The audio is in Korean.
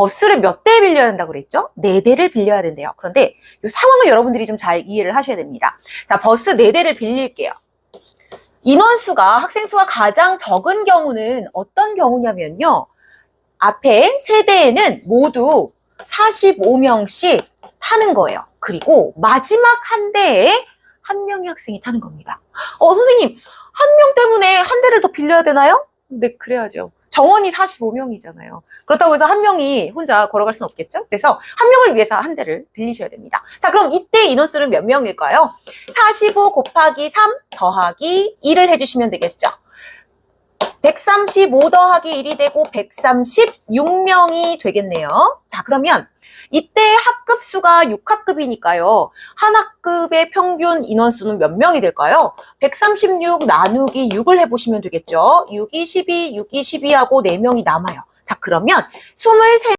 버스를 몇 대 빌려야 된다고 그랬죠? 네 대를 빌려야 된대요. 그런데 이 상황을 여러분들이 좀 잘 이해를 하셔야 됩니다. 자, 버스 네 대를 빌릴게요. 인원수가 학생 수가 가장 적은 경우는 어떤 경우냐면요. 앞에 세 대에는 모두 45명씩 타는 거예요. 그리고 마지막 한 대에 한 명의 학생이 타는 겁니다. 어, 선생님, 한 명 때문에 한 대를 더 빌려야 되나요? 네, 그래야죠. 정원이 45명이잖아요. 그렇다고 해서 한 명이 혼자 걸어갈 수는 없겠죠? 그래서 한 명을 위해서 한 대를 빌리셔야 됩니다. 자, 그럼 이때 인원수는 몇 명일까요? 45 곱하기 3 더하기 1을 해주시면 되겠죠? 135 더하기 1이 되고 136명이 되겠네요. 자, 그러면 이때 학급 수가 6학급이니까요. 한 학급의 평균 인원수는 몇 명이 될까요? 136 나누기 6을 해보시면 되겠죠. 6이 12, 6이 12하고 4명이 남아요. 자, 그러면 23